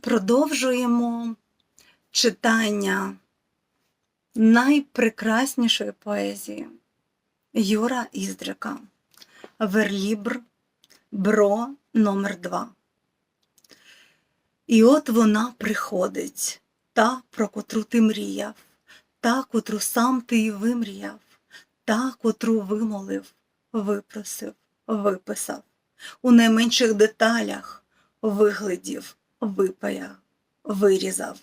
Продовжуємо читання найпрекраснішої поезії Юра Іздрика. Верлібр Бро номер 2 І от вона приходить, та, про котру ти мріяв, та, котру сам ти і вимріяв, та, котру вимолив, випросив, виписав, у найменших деталях виглядів, випаяв, вирізав,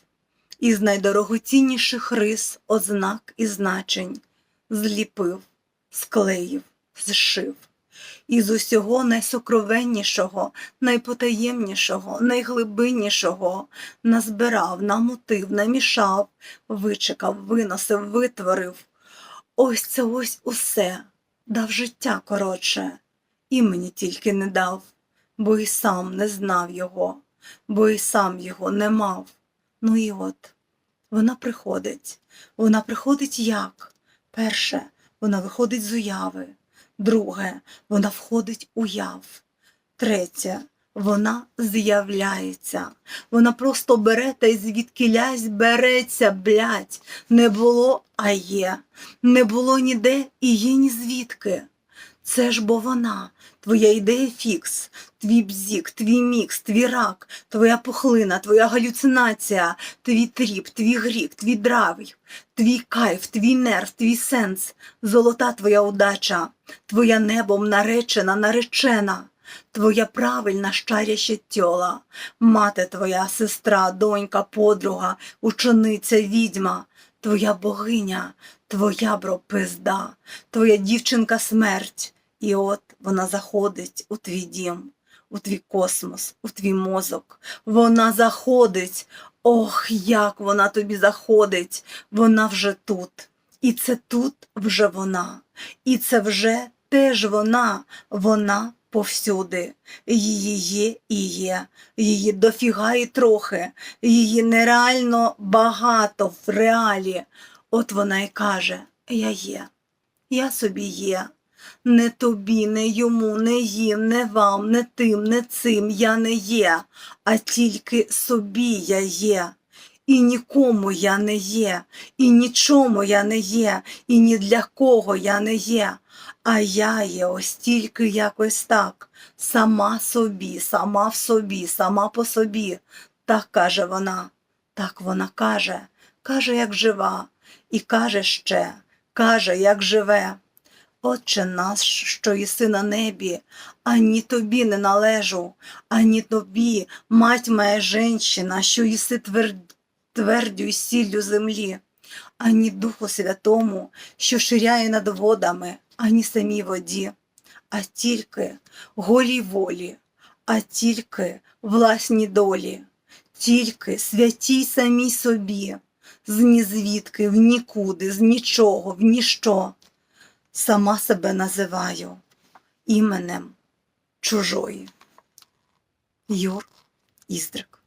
із найдорогоцінніших рис, ознак і значень зліпив, склеїв, зшив. Із усього найсокровеннішого, найпотаємнішого, найглибиннішого назбирав, намутив, намішав, вичекав, виносив, витворив. Ось це ось усе дав життя коротше, імені тільки не дав, бо і сам не знав його, бо і сам його не мав. Ну і от вона приходить. Вона приходить як? Перше, вона виходить з уяви. Друге, вона входить у яв. Третє, вона з'являється. Вона просто бере та й звідкілясь береться, блядь. Не було, а є. Не було ніде і є ні звідки. Це ж бо вона, твоя ідея фікс, твій бзік, твій мікс, твій рак, твоя пухлина, твоя галюцинація, твій тріп, твій грік, твій драйв, твій кайф, твій нерв, твій сенс, золота твоя удача, твоя небом наречена, наречена, твоя правильна щаряща тьола, мати твоя сестра, донька, подруга, учениця, відьма, твоя богиня, твоя бро пизда, твоя дівчинка смерть. І от вона заходить у твій дім, у твій космос, у твій мозок. Вона заходить. Ох, як вона тобі заходить. Вона вже тут. І це тут вже вона. І це вже теж вона. Вона повсюди. Її є і є. Її дофіга і трохи. Її нереально багато в реалі. От вона й каже: Я є, я собі є. Не тобі, не йому, не їм, не вам, не тим, не цим я не є, а тільки собі я є. І нікому я не є, і нічому я не є, і ні для кого я не є. А я є ось тільки якось так, сама собі, сама в собі, сама по собі. Так каже вона, так вона каже, каже, як жива, і каже ще, каже, як живе. Отче наш, що єси на небі, ані тобі не належу, ані тобі, мать моя женщина, що єси твер... твердю сіллю землі, ані Духу Святому, що ширяє над водами, ані самій воді, а тільки голій волі, а тільки власні долі, тільки святій самій собі, з нізвідки, в нікуди, з нічого, в ніщо сама себе називаю іменем чужої. Юр Іздрик.